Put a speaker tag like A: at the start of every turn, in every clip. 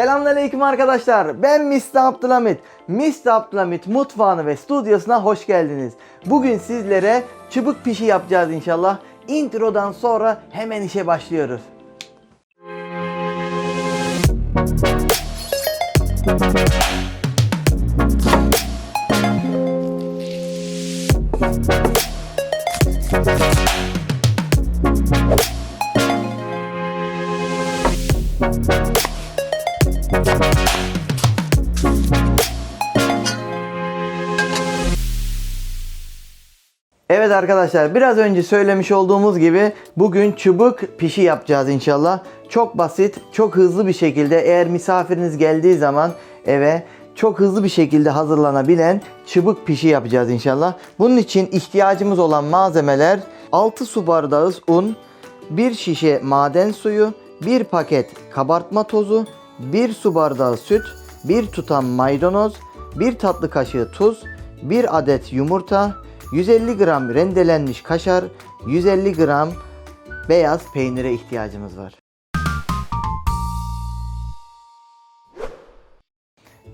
A: Selamünaleyküm arkadaşlar. Ben Mr. Abdülhamit. Mr. Abdülhamit mutfağını ve stüdyosuna hoş geldiniz. Bugün sizlere çubuk pişi yapacağız inşallah. Introdan sonra hemen işe başlıyoruz. Evet arkadaşlar biraz önce söylemiş olduğumuz gibi bugün çubuk pişi yapacağız inşallah. Çok basit, çok hızlı bir şekilde eğer misafiriniz geldiği zaman eve çok hızlı bir şekilde hazırlanabilen çubuk pişi yapacağız inşallah. Bunun için ihtiyacımız olan malzemeler 6 su bardağı un, 1 şişe maden suyu, 1 paket kabartma tozu, 1 su bardağı süt, 1 tutam maydanoz, 1 tatlı kaşığı tuz, 1 adet yumurta, 150 gram rendelenmiş kaşar, 150 gram beyaz peynire ihtiyacımız var.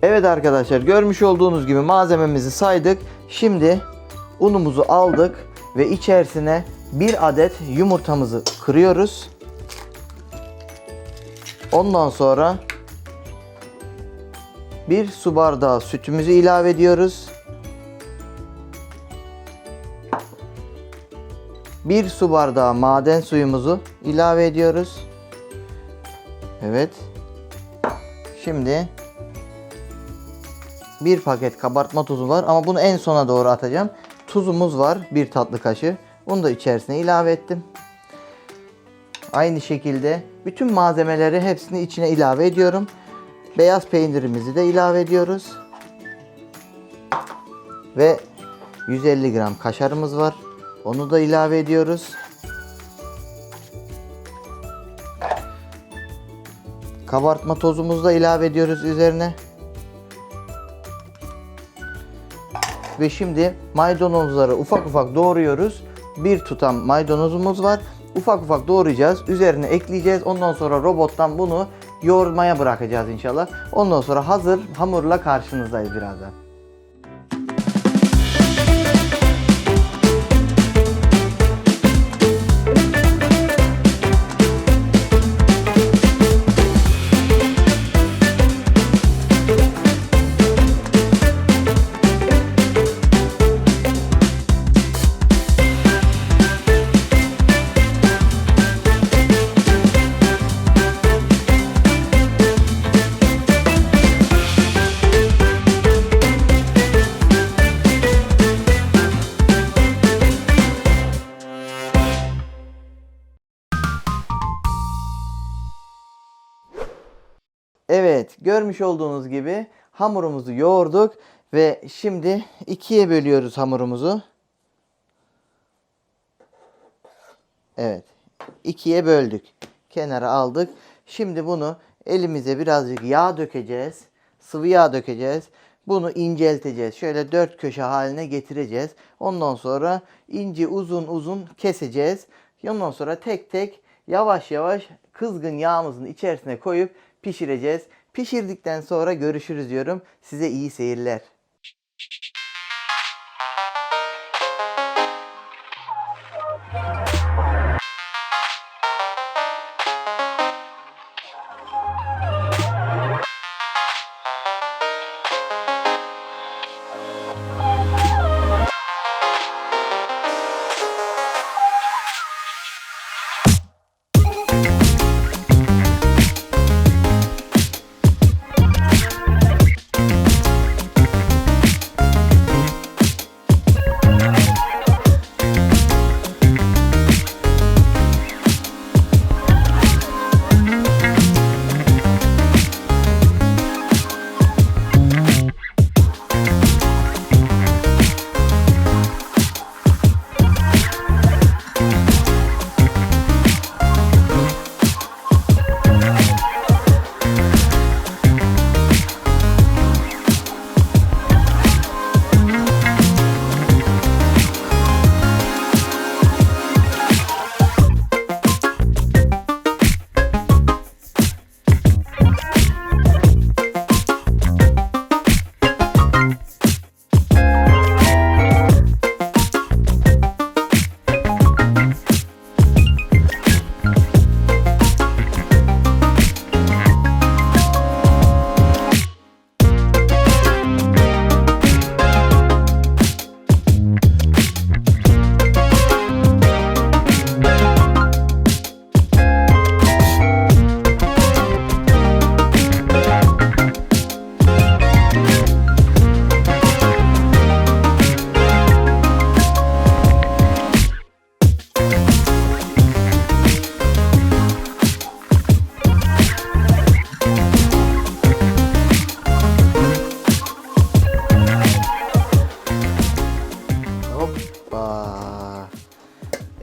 A: Evet arkadaşlar görmüş olduğunuz gibi malzememizi saydık. Şimdi unumuzu aldık ve içerisine bir adet yumurtamızı kırıyoruz. Ondan sonra bir su bardağı sütümüzü ilave ediyoruz. Bir su bardağı maden suyumuzu ilave ediyoruz. Evet. Şimdi bir paket kabartma tozu var ama bunu en sona doğru atacağım. Tuzumuz var bir tatlı kaşığı. Onu da içerisine ilave ettim. Aynı şekilde bütün malzemeleri hepsini içine ilave ediyorum. Beyaz peynirimizi de ilave ediyoruz. Ve 150 gram kaşarımız var. Onu da ilave ediyoruz. Kabartma tozumuzu da ilave ediyoruz üzerine. Ve şimdi maydanozları ufak ufak doğruyoruz. Bir tutam maydanozumuz var. Ufak ufak doğrayacağız. Üzerine ekleyeceğiz. Ondan sonra robottan bunu yoğurmaya bırakacağız inşallah. Ondan sonra hazır hamurla karşınızdayız birazdan. Evet, görmüş olduğunuz gibi hamurumuzu yoğurduk ve şimdi ikiye bölüyoruz hamurumuzu. Evet, ikiye böldük. Kenara aldık. Şimdi bunu elimize birazcık yağ dökeceğiz. Sıvı yağ dökeceğiz. Bunu incelteceğiz. Şöyle dört köşe haline getireceğiz. Ondan sonra ince uzun uzun keseceğiz. Ondan sonra tek tek yavaş yavaş kızgın yağımızın içerisine koyup pişireceğiz. Pişirdikten sonra görüşürüz diyorum. Size iyi seyirler.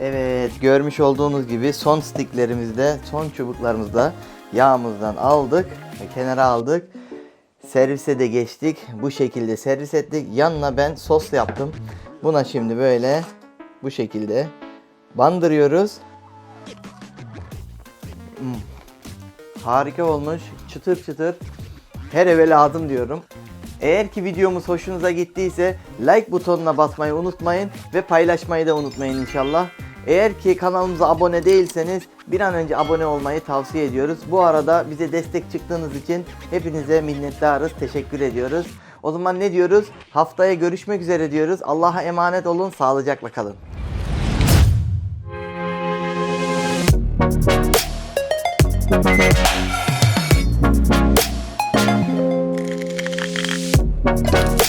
A: Evet görmüş olduğunuz gibi son stiklerimizde, son çubuklarımızda yağımızdan aldık ve kenara aldık. Servise de geçtik. Bu şekilde servis ettik. Yanına ben sos yaptım. Buna şimdi böyle bu şekilde bandırıyoruz. Hmm. Harika olmuş. Çıtır çıtır. Her eve lazım diyorum. Eğer ki videomuz hoşunuza gittiyse like butonuna basmayı unutmayın ve paylaşmayı da unutmayın inşallah. Eğer ki kanalımıza abone değilseniz bir an önce abone olmayı tavsiye ediyoruz. Bu arada bize destek çıktığınız için hepinize minnettarız. Teşekkür ediyoruz. O zaman ne diyoruz? Haftaya görüşmek üzere diyoruz. Allah'a emanet olun. Sağlıcakla kalın.
B: Thank